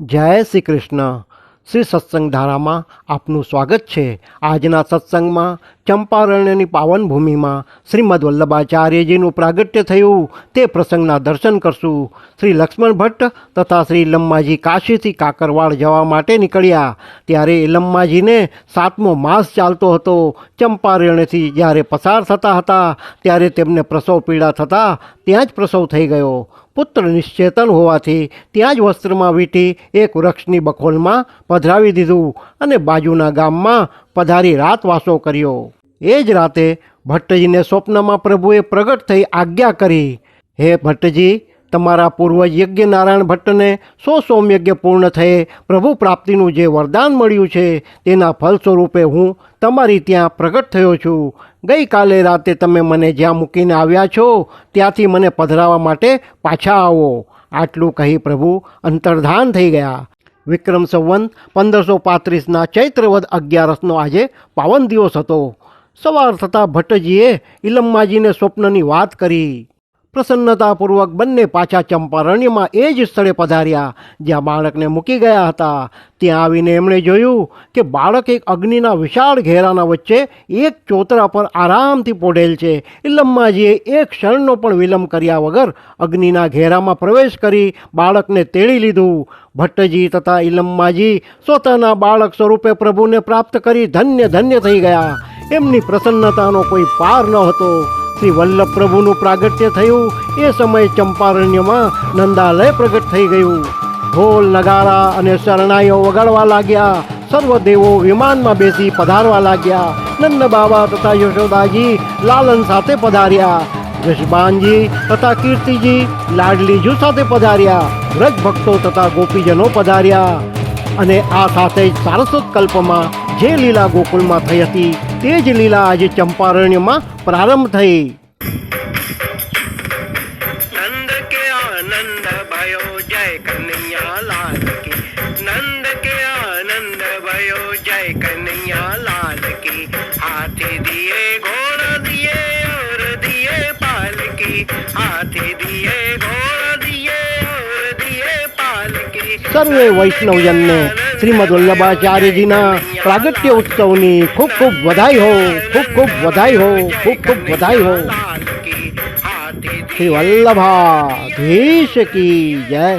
જય શ્રી કૃષ્ણ. શ્રી સત્સંગ ધારામાં આપનું સ્વાગત છે. આજના સત્સંગમાં ચંપારણ્યની પાવન ભૂમિમાં શ્રીમદ વલ્લભાચાર્યજીનું પ્રાગટ્ય થયું. તે પ્રસંગના દર્શન કરશું. શ્રી લક્ષ્મણ ભટ્ટ તથા શ્રી લમ્માજી કાશીથી કાકરવાડ જવા માટે નીકળ્યા. ત્યારે લમ્માજીને સાતમો માસ ચાલતો હતો. ચંપારણ્યથી જ્યારે પસાર થતા હતા, ત્યારે તેમને પ્રસવ પીડા થતાં ત્યાં જ પ્રસવ થઈ ગયો. પુત્ર નિશ્ચેતન હોવાથી ત્યાં જ વસ્ત્રમાં વીંટી એક વૃક્ષની બખોલમાં પધરાવી દીધું અને બાજુના ગામમાં પધારી રાતવાસો કર્યો. એ જ રાતે ભટ્ટજીને સ્વપ્નમાં પ્રભુએ પ્રગટ થઈ આજ્ઞા કરી, હે ભટ્ટજી તમારા પૂર્વજ યજ્ઞ નારાયણ ભટ્ટને સો સોમયજ્ઞ પૂર્ણ થયે, પ્રભુ પ્રાપ્તિનું જે વરદાન મળ્યું છે, તેના ફલ સ્વરૂપે હું તમારી ત્યાં પ્રગટ થયો છું. ગઈકાલે રાતે તમે મને જ્યાં મૂકીને આવ્યા છો, ત્યાંથી મને પધરાવવા માટે પાછા આવો. આટલું કહી પ્રભુ અંતર્ધાન થઈ ગયા. વિક્રમ સંવંત પંદરસો પાંત્રીસના ચૈત્રવદ અગિયારસનો આજે પાવન દિવસ હતો. સવાર થતાં ભટ્ટજીએ ઇલમ્માજીને સ્વપ્નની વાત કરી. પ્રસન્નતાપૂર્વક બંને પાછા ચંપારણ્યમાં એ જ સ્થળે પધાર્યા. જ્યાં બાળકને મૂકી ગયા હતા. ત્યાં આવીને એમણે જોયું કે બાળક એક અગ્નિના વિશાળ ઘેરાના વચ્ચે એક ચોતરા પર આરામથી પોઢેલ છે. ઇલમ્માજીએ એક ક્ષણનો પણ વિલંબ કર્યા વગર અગ્નિના ઘેરામાં પ્રવેશ કરી બાળકને તેડી લીધું. ભટ્ટજી તથા ઇલમ્માજી સ્વતઃના બાળક સ્વરૂપે પ્રભુને પ્રાપ્ત કરી ધન્ય ધન્ય થઈ ગયા. એમની પ્રસન્નતાનો કોઈ પાર ન હતો. શ્રી વલ્લભ પ્રભુનું પ્રાગટ્ય થયું, એ સમયે ચંપારણ્યમાં નંદાલય પ્રગટ થઈ ગયું. ઢોલ, નગારા અને શરણાઈઓ વગાડવા લાગ્યા. સર્વ દેવો વિમાનમાં બેસી પધારવા લાગ્યા. નંદ બાબા તથા યશોદાજી લાલન સાથે પધાર્યા. યશબાનજી તથા કીર્તિજી લાડલીજુ સાથે પધાર્યા. વ્રજ ભક્તો તથા ગોપીજનો પધાર્યા. અને આ સાથે જ સારસ્વત કલ્પમાં જે લીલા ગોકુળમાં થઈ હતી તે જ લીલા આજે ચંપારણ્યમાં પ્રારંભ થઈ नंद के आनंद भयो जय कन्हैया लाल की नंद के आनंद भयो जय कन्हैया लाल की हाथी दिए घोड़ा दिए और दिए पालकी हाथी दिए घोड़ा दिए और दिए पालकी સર્વે વૈષ્ણવજનને શ્રીમદ વલ્લભાચાર્યજીના પ્રાગટ્ય ઉત્સવની ખૂબ ખૂબ વધાઈ હો ખૂબ ખૂબ વધાઈ હો ખૂબ ખૂબ વધાઈ હો શ્રી વલ્લભાધીશ કી જય